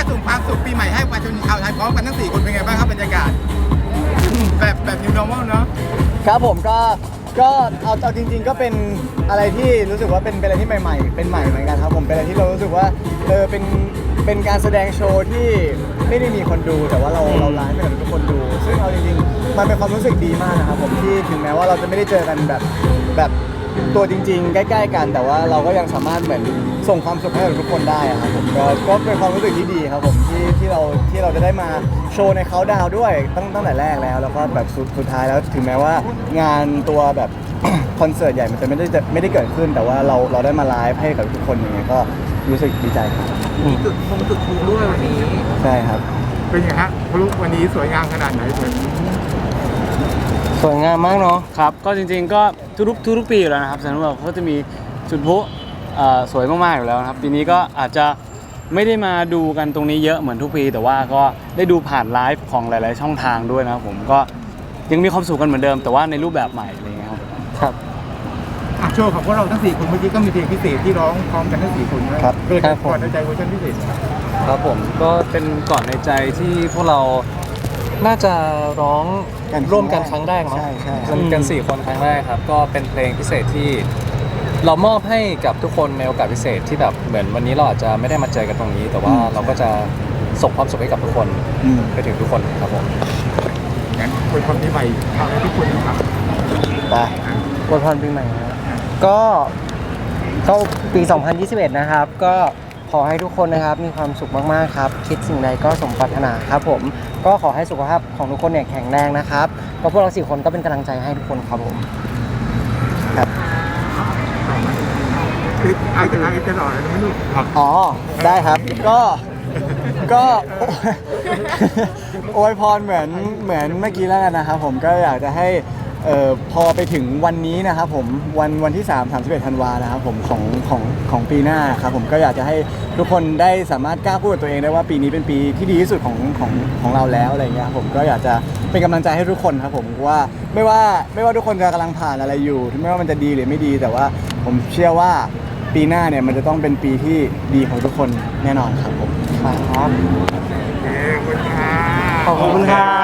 ว่าส่งความสุขปีใหม่ให้ประชาชนชาวไทยพร้อมกันทั้งสี่คนเป็นไงบ้างครับบรรยากาศ แบบแบบ new normal เนาะครับผมก็ก็เอาเอาจริง ๆ ก็เป็นอะไรที่รู้สึกว่าเป็นเป็นอะไรที่ใหม่ ๆ เป็นใหม่เหมือนกันครับผมเป็นอะไรที่เรารู้สึกว่าเออเป็นเป็นการแสดงโชว์ที่ไม่ได้มีคนดูแต่ว่าเราเราไลฟ์ให้กับทุกคนดู ซึ่งเอาจริงๆมันเป็นความรู้สึกดีมากนะครับผมที่ถึงแม้ว่าเราจะไม่ได้เจอกันแบบแบบ ตัวจริง ๆ ใกล้ ๆ กัน แต่ว่าเราก็ยังสามารถเหมือนส่งความสุขให้กับทุกคนได้อะครับผมก็ก็เป็นความรู้สึกที่ดีครับผมที่ที่เราที่เราจะได้มาโชว์ในเขาดาวน์ด้วยตั้งตั้งแต่แรกแล้ว แล้วก็แบบสุดสุดท้ายแล้วถึงแม้ว่างานตัวแบบ คอนเสิร์ตใหญ่มันจะไม่ได้จะไม่ได้เกิดขึ้น แต่ว่าเราเราได้มาไลฟ์ให้กับทุกคนอย่างเงี้ยก็รู้สึกดีใจครับมีจุดคงจุดทูด้วยวันนี้ ใช่ครับ เป็นไงฮะพลุวันนี้สวยงามขนาดไหนเหมือนสวยงามมากเนาะ ครับ ก็จริงๆก็ ทุกๆทุกๆปีอยู่แล้วนะครับสนุกเขาก็จะมีจุดพลุเอ่อสวยมากๆอยู่แล้วนะครับปีนี้ก็อาจจะไม่ได้มาดูกันตรงนี้เยอะเหมือนทุกปี แต่ว่าก็ได้ดูผ่านไลฟ์ของหลาย ๆ ช่องทางด้วยนะครับผมก็ยังมีความสุขกันเหมือนเดิม แต่ว่าในรูปแบบใหม่อะไรอย่างเงี้ยครับครับ อะโชว์ของพวกเราทั้งสี่คนเมื่อกี้ก็มีเพลงพิเศษที่ร้องพร้อมกันทั้งสี่คนนะครับ เกิดครับผมก่อนในใจเวอร์ชันพิเศษครับผมก็เป็นก่อนในใจที่พวกเรา น่าจะร้องกันครั้งร่วมกันครั้งแรกเนาะใช่ใช่กันกันสี่คนครั้งแรกครับ ก็เป็นเพลงพิเศษที่ เรามอบให้กับทุกคนในโอกาสพิเศษที่แบบเหมือนวันนี้เราอาจจะไม่ได้มาเจอกันตรงนี้ แต่ว่าเราก็จะส่งความสุขให้กับทุกคนอืมไปถึงทุกคนครับผมงั้นคนความปีใหม่ทำให้ทุกคนนะครับไปอวยพรปีใหม่ครับก็เข้าปี 2021 นะครับ ก็ ขอให้ทุกคนนะครับมีความสุขมากๆครับ คิดสิ่งใดก็สมปรารถนาครับผม ก็ขอให้สุขภาพของทุกคนเนี่ยแข็งแรงนะครับ ก็พวกเราสี่คนก็เป็นกำลังใจให้ทุกคนครับผมคืออาจจะอาจะหล่อเลยไม่รู้ครับอ๋อ ได้ครับ ก็ ก็โอวยพรเหมือนเหมือนเมื่อกี้แล้วกันนะครับผมก็อยากจะให้ เอ่อพอไปถึงวันนี้นะครับผมวันวันที่ 3 31ธันวานะครับผมของของของปีหน้าครับผมก็อยากจะให้ทุกคนได้สามารถกล้าพูดกับตัวเองได้ว่าปีนี้เป็นปีที่ดีที่สุดของของของเราแล้วอะไรเงี้ยครับผมก็อยากจะเป็นกำลังใจให้ทุกคนครับผมว่าไม่ว่าไม่ว่าทุกคนจะกำลังผ่านอะไรอยู่ถึงแม้ว่ามันจะดีหรือไม่ดี แต่ว่าผมเชื่อว่าปีหน้าเนี่ยมันจะต้องเป็นปีที่ดีของทุกคนแน่นอนครับผมครับโอเคขอบคุณครับขอบคุณครับ